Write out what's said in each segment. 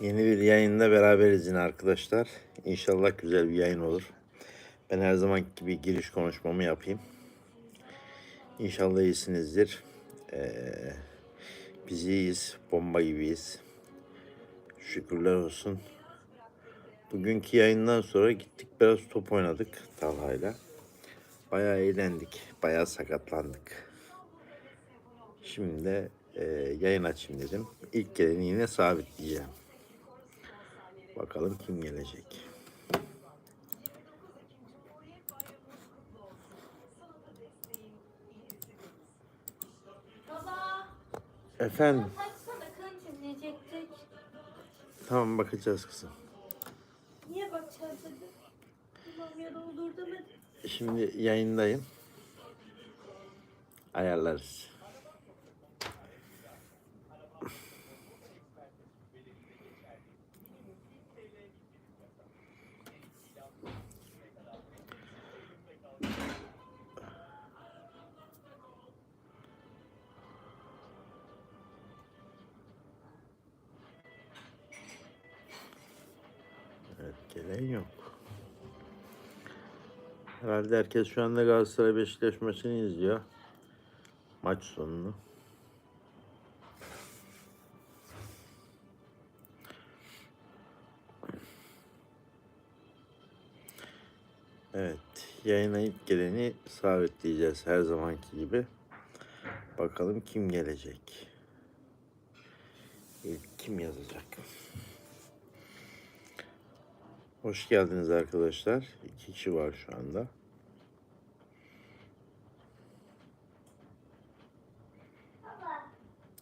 Yeni bir yayında beraberiz yine arkadaşlar. İnşallah güzel bir yayın olur. Ben her zaman gibi giriş konuşmamı yapayım. İnşallah iyisinizdir. Ee, biz iyiyiz, bomba gibiyiz. Şükürler olsun. Bugünkü yayından sonra gittik biraz top oynadık Talha'yla. Bayağı eğlendik, bayağı sakatlandık. Şimdi de e, yayın açayım dedim. İlk geleni yine sabitleyeceğim. Bakalım kim gelecek. Baba, Efendim, tamam bakacağız kızım. Niye bakacağız. Tamam ya da olur. Şimdi yayındayım. Ayarlarız. Evet, gelen yok. Herhalde herkes şu anda Galatasaray Beşiktaş maçını izliyor. Maç sonunu. Evet, yayına ilk geleni sabitleyeceğiz her zamanki gibi. Bakalım kim gelecek. İlk kim yazacak? Hoş geldiniz arkadaşlar. İki kişi var şu anda.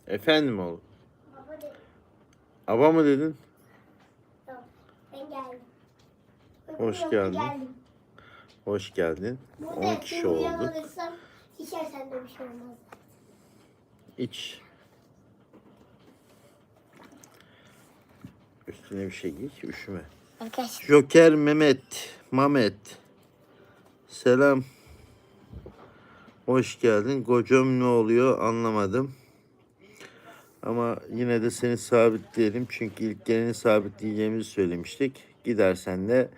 Efendim oğlum. Baba de, Aba mı dedin? tamam. Ben geldim. Hoş Yok, geldin. geldim. Hoş geldin. Burada 10 kişi olduk. içersen de bir şey olmaz. İç. Üstüne bir şey giy, üşüme. Arkadaşlar. Joker Mehmet, Mamet. Selam. Hoş geldin. Kocam ne oluyor anlamadım. Ama yine de seni sabitleyelim. Çünkü ilk geleni sabitleyeceğimizi söylemiştik. Gidersen de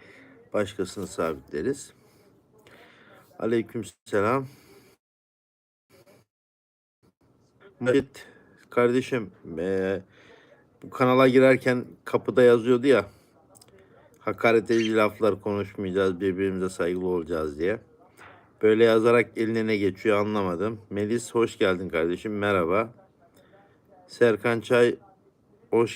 başkasını sabitleriz. Aleyküm selam. Evet kardeşim eee, bu kanala girerken kapıda yazıyordu ya hakaret edici laflar konuşmayacağız, birbirimize saygılı olacağız diye. Böyle yazarak eline ne geçiyor anlamadım. Melis hoş geldin kardeşim, merhaba. Serkan Çay hoş